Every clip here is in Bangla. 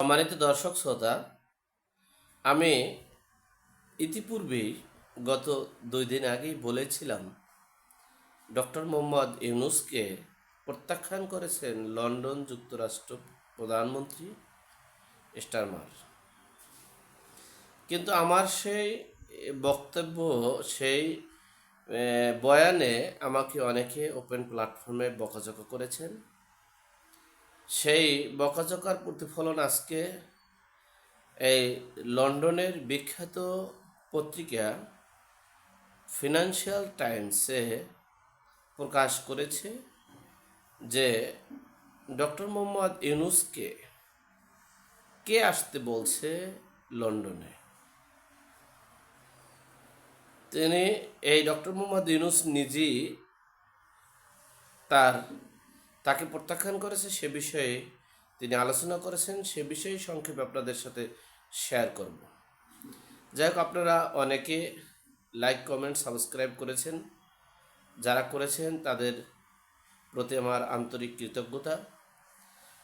সম্মানিত দর্শক শ্রোতা, আমি ইতিপূর্বেই গত দুই দিন আগেই বলেছিলাম, ডক্টর মোহাম্মদ ইউনুসকে প্রত্যাখ্যান করেছেন লন্ডন যুক্তরাষ্ট্র প্রধানমন্ত্রী স্টারমার। কিন্তু আমার সেই বক্তব্য, সেই বয়ানে আমাকে অনেকে ওপেন প্ল্যাটফর্মে বকাঝকা করেছেন। সেই বকাঝকার প্রতিফলন আজকে এই লন্ডনের বিখ্যাত পত্রিকা ফিনান্সিয়াল টাইমসে প্রকাশ করেছে যে ডক্টর মোহাম্মদ ইউনুসকে কে আসতে বলছে লন্ডনে? তিনি এই ডক্টর মোহাম্মদ ইউনুস নিজেই তার তাকে প্রত্যাখ্যান করেছে, সে বিষয়ে তিনি আলোচনা করেছেন, সে বিষয়ে সংক্ষেপে আপনাদের সাথে শেয়ার করব। যাই হোক আপনারা অনেকে লাইক কমেন্ট সাবস্ক্রাইব করেছেন। যারা করেছেন, তাদের প্রতি আমার আন্তরিক কৃতজ্ঞতা।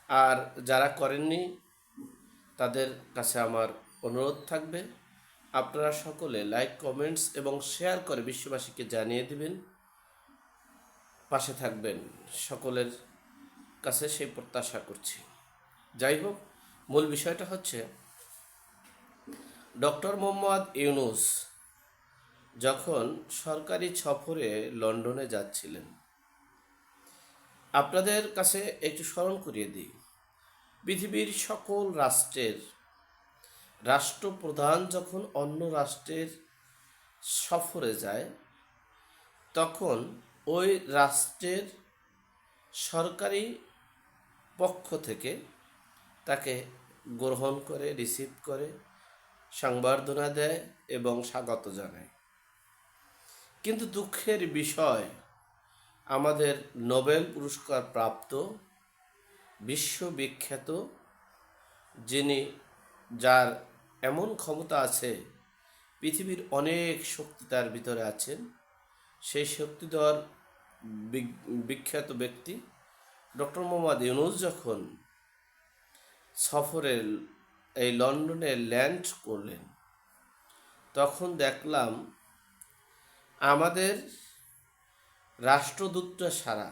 আর যারা করেননি, তাদের কাছে আমার অনুরোধ থাকবে, আপনারা সকলে লাইক কমেন্টস এবং শেয়ার করে বিশ্ববাসীকে জানিয়ে দিবেন। পাশে থাকবেন সকলের কাছে সেই প্রত্যাশা করছি। যাই হোক, মূল বিষয়টা হচ্ছে, ডক্টর মোহাম্মদ ইউনুস যখন সরকারি সফরে লন্ডনে যাচ্ছিলেন, আপনাদের কাছে একটু স্মরণ করিয়ে দিই। পৃথিবীর সকল রাষ্ট্রের, রাষ্ট্রপ্রধান যখন অন্য রাষ্ট্রের সফরে যায়, তখন ওই রাষ্ট্রের সরকারি পক্ষ থেকে তাকে গ্রহণ করে রিসিভ করে, সংবর্ধনা দেয় এবং স্বাগত জানায়। কিন্তু দুঃখের বিষয়, আমাদের নোবেল পুরস্কার প্রাপ্ত বিশ্ববিখ্যাত যিনি যার এমন ক্ষমতা আছে, পৃথিবীর অনেক শক্তি তার ভিতরে আছেন, সেই শক্তিধর বিখ্যাত ব্যক্তি ডক্টর মোহাম্মদ ইউনুস যখন সফরে এই লন্ডনে ল্যান্ড করলেন, তখন দেখলাম আমাদের রাষ্ট্রদূতটা সারা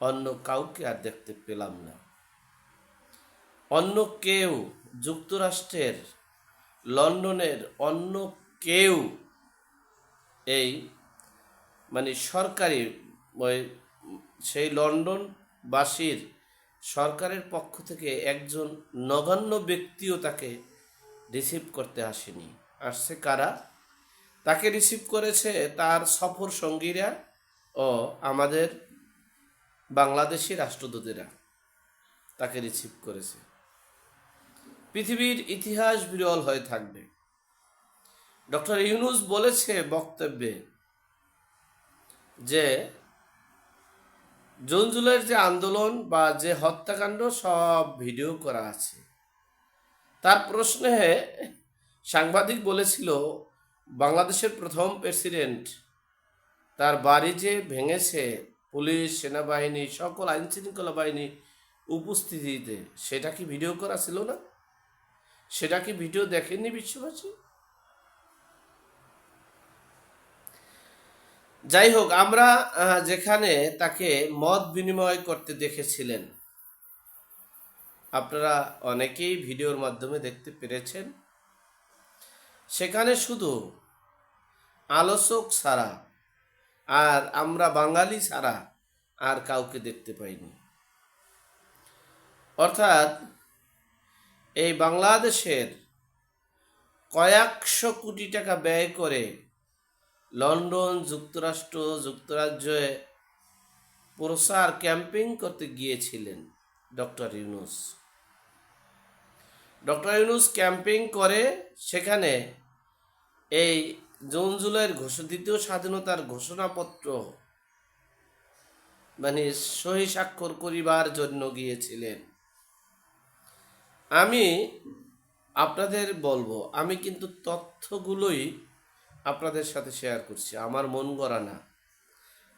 অন্য কাউকে আর দেখতে পেলাম না। অন্য কেউ যুক্তরাষ্ট্রের, লন্ডনের অন্য কেউ এই মানে সরকারি ওই সেই লন্ডনবাসীর সরকারের পক্ষ থেকে একজন নগণ্য ব্যক্তিও তাকে রিসিভ করতে আসেনি। আসছে কারা? তাকে রিসিভ করেছে তার সফর সঙ্গীরা ও আমাদের বাংলাদেশি রাষ্ট্রদূতেরা। তাকে রিসিভ করেছে। পৃথিবীর ইতিহাস বিরল হয়ে থাকবে। ডক্টর ইউনুস বলেছে বক্তব্যে যে জুন, জুলাইয়ের যে আন্দোলন বা যে হত্যাকাণ্ড সব ভিডিও করা আছে। তার প্রশ্নে সাংবাদিক বলেছিল, বাংলাদেশের প্রথম প্রেসিডেন্ট, তার বাড়ি যে ভেঙেছে পুলিশ, সেনাবাহিনী, সকল আইন শৃঙ্খলা বাহিনী উপস্থিতিতে, সেটা কি ভিডিও করা ছিল না? সেটা কি ভিডিও দেখেননি বিশ্ববাসী? যাই হোক আমরা যেখানে তাকে মত বিনিময় করতে দেখেছিলেন, আপনারা অনেকেই ভিডিওর মাধ্যমে দেখতে পেরেছেন। সেখানে শুধু আলোচক ছাড়া আর আমরা বাঙালি ছাড়া আর কাউকে দেখতে পাইনি। অর্থাৎ এই বাংলাদেশের কয়েকশো কোটি টাকা ব্যয় করে লন্ডন যুক্তরাষ্ট্র যুক্তরাজ্যে প্রসার ক্যাম্পিং করতে গিয়েছিলেন doctor Yunus. Doctor Yunus camping করে সেখানে এই জুন জুলাইয়ের দ্বিতীয় স্বাধীনতার ঘোষণাপত্র মানে সহি স্বাক্ষর করিবার জন্য গিয়েছিলেন। আমি আপনাদের বলব, আমি কিন্তু তথ্যগুলোই আপনাদের সাথে শেয়ার করছি। আমার মন গড়া না।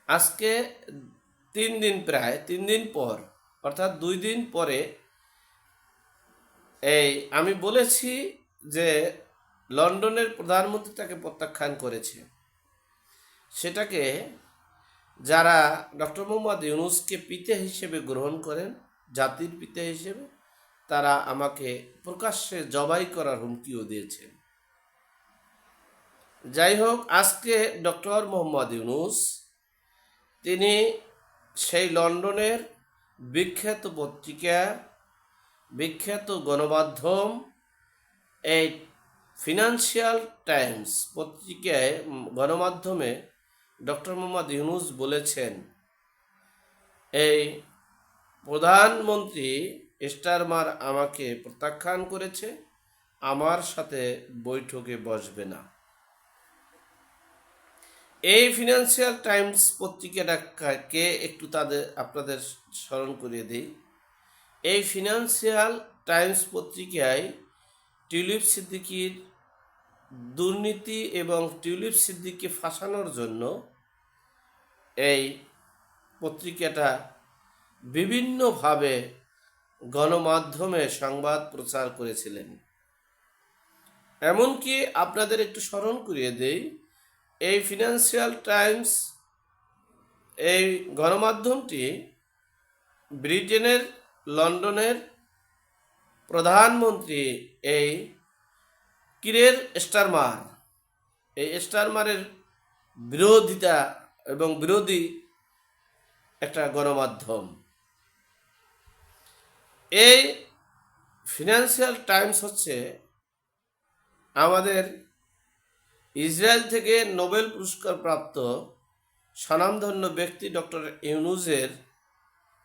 আজকে তিন দিন প্রায়, তিন দিন পর, অর্থাৎ দুই দিন পরে, এই আমি বলেছি যে লন্ডনের প্রধানমন্ত্রী তাকে প্রত্যাখ্যান করেছে। সেটাকে যারা ডক্টর মোহাম্মদ ইউনুসকে পিতা হিসেবে গ্রহণ করেন, জাতির পিতা হিসেবে, তারা আমাকে প্রকাশ্যে জবাই করার হুমকিও দিয়েছেন। যাই হোক আজকে ডক্টর মোহাম্মদ ইউনুস, তিনি সেই লন্ডনের বিখ্যাত পত্রিকা, বিখ্যাত গণমাধ্যম, এই ফিনান্সিয়াল টাইমস পত্রিকায় গণমাধ্যমে ডক্টর মোহাম্মদ ইউনুস বলেছেন, এই প্রধানমন্ত্রী স্টারমার আমাকে প্রত্যাখ্যান করেছে, আমার সাথে বৈঠকে বসবে না। এই ফিনান্সিয়াল টাইমস পত্রিকাটাকে একটু তাদের, আপনাদের স্মরণ করিয়ে দিই। এই ফিনান্সিয়াল টাইমস পত্রিকায় টিউলিপ সিদ্দিকির দুর্নীতি এবং টিউলিপ সিদ্দিককে ফাঁসানোর জন্য এই পত্রিকাটা বিভিন্নভাবে গণমাধ্যমে সংবাদ প্রচার করেছিলেন। এমনকি আপনাদের একটু স্মরণ করিয়ে দেই এই ফিনান্সিয়াল টাইমস, এই গণমাধ্যমটি ব্রিটেনের, লন্ডনের প্রধানমন্ত্রী এই কিরের স্টারমার, এই স্টারমারের বিরোধিতা এবং বিরোধী একটা গণমাধ্যম। এই ফিনান্সিয়াল টাইমস হচ্ছে আমাদের ইসরায়েল থেকে নোবেল পুরস্কার প্রাপ্ত স্বনামধন্য ব্যক্তি ডক্টর ইউনুজের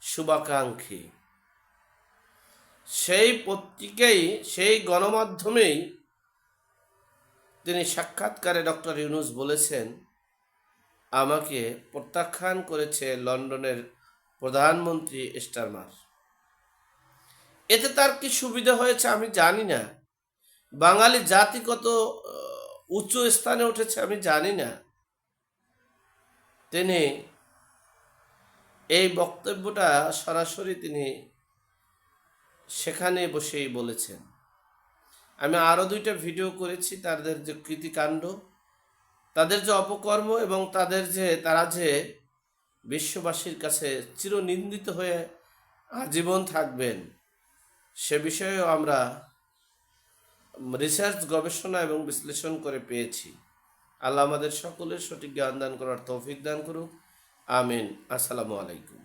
শুভাকাঙ্ক্ষী। সেই পত্রিকাই সেই গণমাধ্যমেই তিনি সাক্ষাৎকারে ডক্টর ইউনুস বলেছেন আমাকে প্রত্যাখ্যান করেছে লন্ডনের প্রধানমন্ত্রী স্টারমার এতে তার কি সুবিধা হয়েছে আমি জানি না। বাঙালি জাতি কত আহ, উচ্চ স্থানে উঠেছে, আমি জানি না। তিনি এই বক্তব্যটা সরাসরি তিনি সেখানে বসেই বলেছেন। আমি আরও দুইটা ভিডিও করেছি, তাদের যে কৃতিকাণ্ড, তাদের যে অপকর্ম এবং তাদের যে, তারা যে বিশ্ববাসীর কাছে চিরনিন্দিত হয়ে আজীবন থাকবেন, সে বিষয়েও আমরা রিসার্চ গবেষণা এবং বিশ্লেষণ করে পেয়েছি। আল্লাহ আমাদের সকলের সঠিক জ্ঞান দান করার তৌফিক দান করুক। আমিন। আসসালামু আলাইকুম।